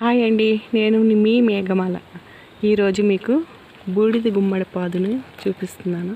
Hi అండి నేను మీ మేఘమాల. ఈరోజు మీకు బూడిద గుమ్మడి పాదును చూపిస్తున్నాను.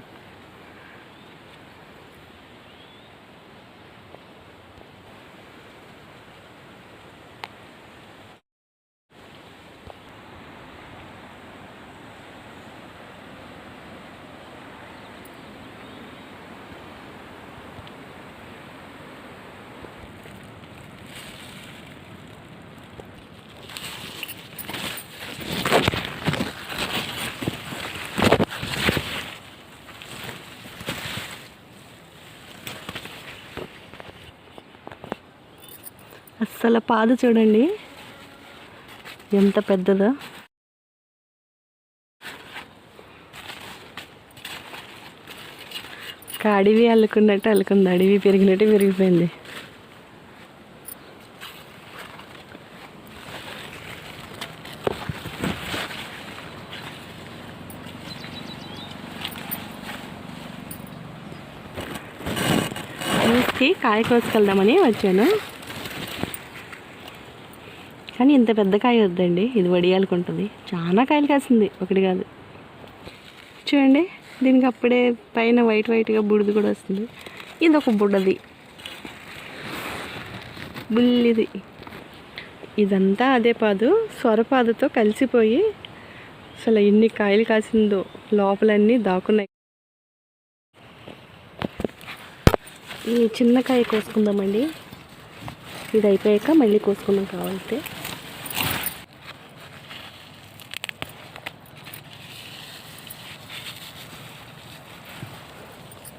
అస్సలు పాదు చూడండి. ఎంత పెద్దదో. ఒక అడవి అల్లుకున్నట్టు అల్లుకుంది. అడవి పెరిగినట్టు పెరిగిపోయింది. కాయ కోసుకెళ్దామని వచ్చాను. కానీ ఇంత పెద్ద కాయ వద్దండి. ఇది వడియాలకుంటుంది. చాలా కాయలు కాసింది. ఒకటి కాదు. చూడండి. దీనికి అప్పుడే పైన వైట్ వైట్గా బుడిది కూడా వస్తుంది. ఇది ఒక బుడ్డది బుల్లిది. ఇదంతా అదే పాదు. స్వరపాదతో కలిసిపోయి అసలు ఎన్ని కాయలు కాసిందో లోపలన్నీ దాక్కున్నాయి. ఈ చిన్న కాయ కోసుకుందామండి. ఇది అయిపోయాక మళ్ళీ కోసుకుందాం కావాలంటే.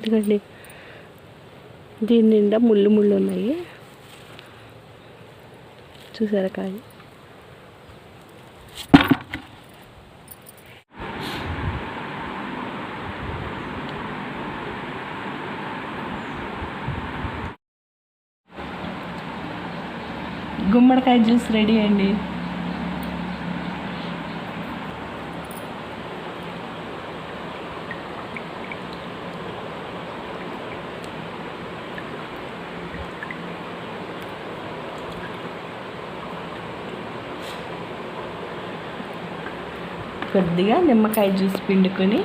ఇదిగండి. దీని నిండా ముళ్ళు ముళ్ళు ఉన్నాయి. చూసారా కాయ గుమ్మడికాయ జ్యూస్ రెడీ అండి. కొద్దిగా నిమ్మకాయ జ్యూస్ పిండుకొని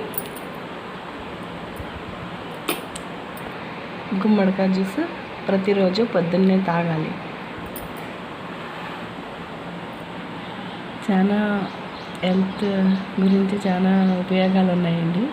గుమ్మడికాయ జ్యూస్ ప్రతిరోజు పొద్దున్నే తాగాలి. చాలా హెల్త్ గురించి చాలా ఉపయోగాలు ఉన్నాయండి